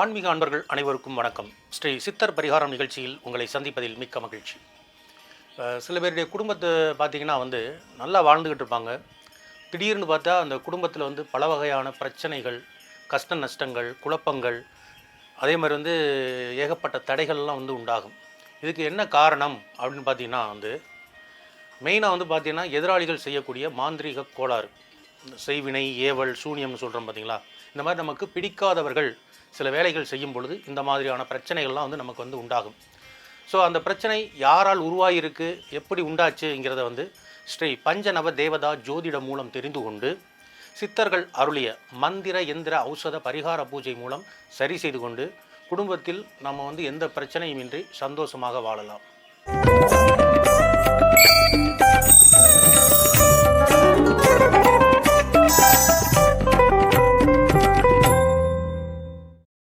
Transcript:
ஆன்மீக அன்பர்கள் அனைவருக்கும் வணக்கம். ஸ்ரீ சித்தர் பரிகாரம் நிகழ்ச்சியில் உங்களை சந்திப்பதில் மிக்க மகிழ்ச்சி. சில பேருடைய குடும்பத்தை பார்த்தீங்கன்னா வந்து நல்லா வாழ்ந்துக்கிட்டு இருப்பாங்க. திடீர்னு பார்த்தா அந்த குடும்பத்தில் வந்து பல வகையான பிரச்சனைகள் கஷ்ட நஷ்டங்கள் குழப்பங்கள் அதே மாதிரி வந்து ஏகப்பட்ட தடைகள்லாம் வந்து உண்டாகும். இதுக்கு என்ன காரணம் அப்படின்னு பார்த்தீங்கன்னா வந்து மெயினாக வந்து பார்த்திங்கன்னா எதிராளிகள் செய்யக்கூடிய மாந்திரீக கோளாறு. செய்வினை ஏவல் சூனியம்னு சொல்கிறோம் பார்த்தீங்களா இந்த மாதிரி நமக்கு பிடிக்காதவர்கள் சில வேலைகள் செய்யும் பொழுது இந்த மாதிரியான பிரச்சனைகள்லாம் வந்து நமக்கு வந்து உண்டாகும். ஸோ அந்த பிரச்சனை யாரால் உருவாகியிருக்கு எப்படி உண்டாச்சுங்கிறத வந்து ஸ்ரீ பஞ்சநவ தேவதா ஜோதிடம் மூலம் தெரிந்து கொண்டு சித்தர்கள் அருளிய மந்திர எந்திர ஔஷத பரிகார பூஜை மூலம் சரி செய்து கொண்டு குடும்பத்தில் நம்ம வந்து எந்த பிரச்சனையுமின்றி சந்தோஷமாக வாழலாம்.